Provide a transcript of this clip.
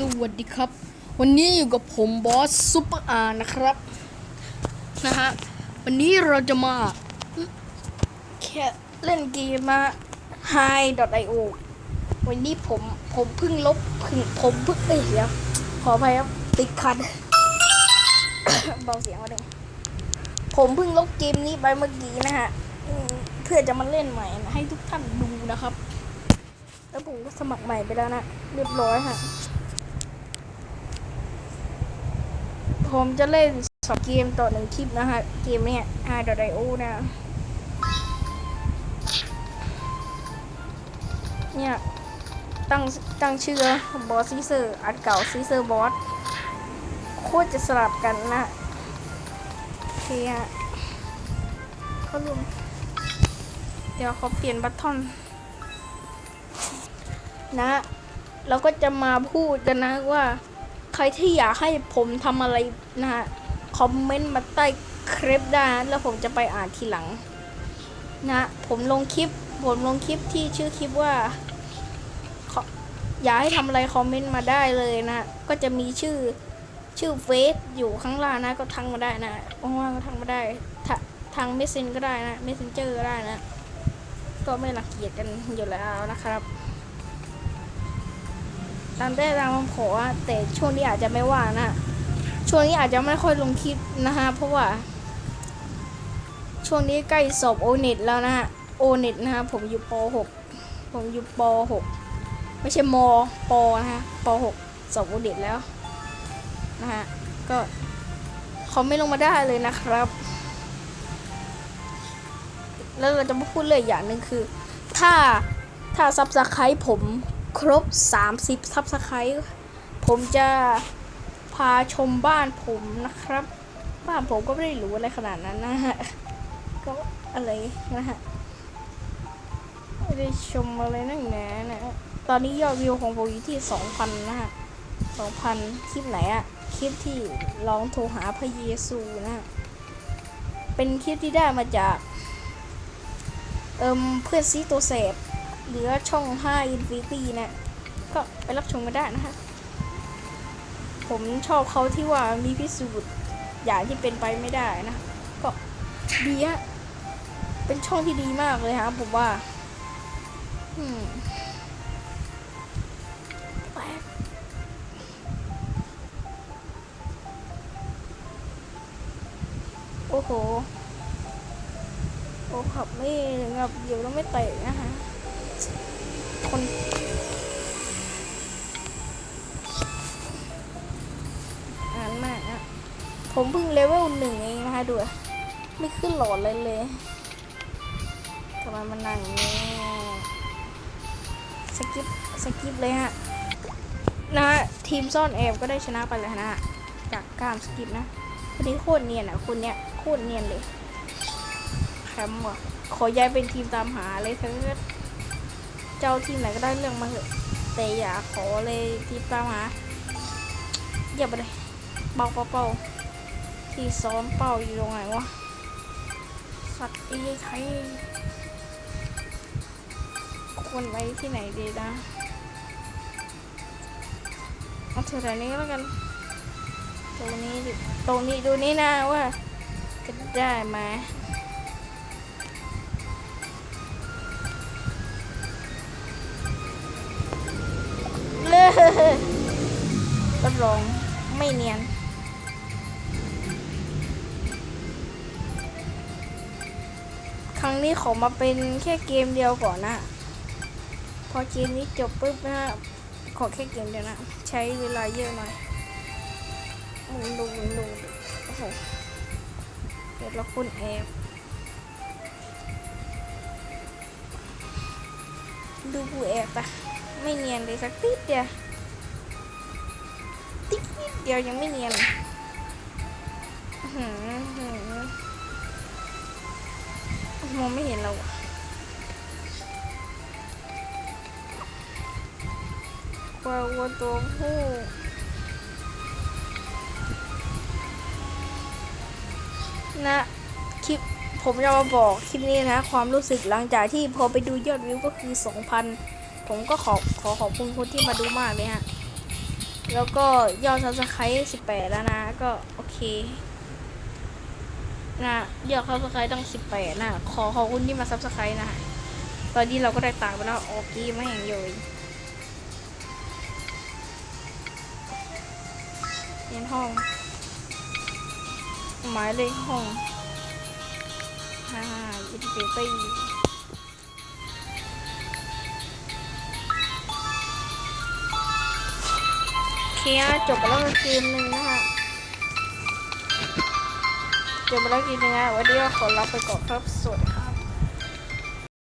สวัสดีครับ วันนี้อยู่กับผมบอสซุปเปอร์อาร์นะครับนะฮะวันนี้เราจะมาแค่เล่นเกมมา Hi.io วันนี้ผมผมเพิ่งลบพิ่งผมเพิ่งเอ้ยเดี๋ยวขออภัยครับติดขัดเบาเสียงมาดึงผมเพิ่งลบเกมนี้ไปเมื่อกี้นะฮะเพื่อจะมาเล่นใหม่ให้ทุกท่านดูนะครับแล้วผมก็สมัครใหม่ไปแล้วนะ เรียบร้อยฮะ ผมจะเล่นสองเกมต่อหนึ่งคลิปนะฮะ เกมเนี้ย i.io นะ เนี่ย ตั้งตั้งชื่อบอสซีเซอร์อันเก่าซีเซอร์บอสโคตรจะสลับกันนะโอเคฮะเขารวมเดี๋ยวเขาเปลี่ยนบัตทอนนะ เราก็จะมาพูดกันนะว่า ใครที่อยากให้ผมทำอะไรนะฮะคอมเมนต์มาใต้คลิปได้นะแล้วผมจะไปอ่านทีหลัง นะผมลงคลิป ผมลงคลิปที่ชื่อคลิปว่า อยากให้ทำอะไรคอมเมนต์มาได้เลยนะก็จะมีชื่อชื่อเฟซอยู่ข้างล่างนะ ก็ทักมาได้นะว่างๆก็ทักมาได้ทาทางเมสเซนก็ได้นะเมสเซนเจอร์ก็ได้นะ ก็ไม่รังเกียจกันอยู่แล้วนะครับ ตามได้ตามคำขอแต่ช่วงนี้อาจจะไม่ว่างนะช่วงนี้อาจจะไม่ค่อยลงคลิปนะฮะเพราะว่า ช่วงนี้ใกล้สอบโอเน็ตแล้วนะฮะโอเน็ตนะฮะผมอยู่ป .6 ผมอยู่ป .6 ไม่ใช่มปนะฮะป .6 สอบโอเน็ตแล้วนะฮะก็เขาไม่ลงมาได้เลยนะครับ แล้วเราจะมาพูดเลยอย่างหนึ่งคือ ถ้าถ้าซับสไครต์ผม ครบ 30ซับสไครต์ผมจะพาชมบ้านผมนะครับ บ้านผมก็ไม่ได้หรูอะไรขนาดนั้นนะฮะ ก็อะไรนะฮะ ไม่ได้ชมอะไรนั่งแหนนะตอนนี้ยอดวิวของผมอยู่ที่ 2,000 นะฮะ 2,000 คลิปไหนอะคลิปที่ลองโทรหาพระเยซูนะฮะเป็นคลิปที่ได้มาจาก เอิมเพื่อนซีตัวเสพ หรือช่อง5 Infinity นะ ก็ไปรับชมกันได้นะคะ ผมชอบเขาที่ว่ามีพิสูจน์อย่างที่เป็นไปไม่ได้นะ ก็ดีฮะ เป็นช่องที่ดีมากเลยครับผมว่าอืมโอ้โห โอ้ขับไม่งับเดียวแล้วไม่เตะนะฮะ คนอานมากอะผมเพิ่งเลเวลหนึ่งเองนะคะดูอะไม่ขึ้นหลอดเลยเลยทำไมมันนั่งอย่างนี้สกิปสกิปเลยฮะนะฮะทีมซ่อนแอบก็ได้ชนะไปเลยนะฮะจากการสกิปนะคนนี้โคตรเนียนอะคนเนี้ยโคตรเนียนเลยแคมป์ว่ะขอย้ายเป็นทีมตามหาเลยเถอะ เจ้าทีมไหนก็ได้เรื่องมาเถอะแต่อย่าขอเลยทีมตามหาอย่าไปเลยเป่าเป่าเป่าที่ซ้อมเป่าอยู่ตรงไหนวะสัตว์ไอ้ใครควรไว้ที่ไหนดีนะเอาเถอะนี้แล้วกันตรงนี้ตรงนี้ดูนี่นะว่าจะได้ไหม รองไม่เนียน ครั้งนี้ขอมาเป็นแค่เกมเดียวก่อนนะ พอเกมนี้จบปุ๊บนะขอแค่เกมเดียวนะ ใช้เวลาเยอะหน่อยมึงดูมึงดูโอ้โหเดี๋ยวเราคุณแอบดูกูแอบปะไม่เนียนเลยสักติดเดียว เดียวยังไม่เนียนมองไม่เห็นเราอะกว่าวัวตัวผู้นะคลิปผมจะมาบอกคลิปนี้นะ ความรู้สึกหลังจากที่พอไปดูยอดวิวก็คือ 2,000 ผมก็ขอขอขอบคุณคนที่มาดูมากเลยฮะ แล้วก็ยอดซับสไครต์สิบแปดแล้วนะ ก็โอเค นะยอดซับสไครต์ต้องสิบแปดนะ ขอขอบคุณที่มาซับสไครต์นะ ตอนนี้เราก็ได้ตังค์ไปแล้วโอเคไม่เห็นเลยเรียนห้อง หมายเลขห้องห้าอินฟินิตี้โอ เคจบไปแล้วกับเกมหนึ่งนะฮะจบไปแล้วเกมหนึ่งนะวันนี้ขอลาไปก่อนครับสวัสดีครับ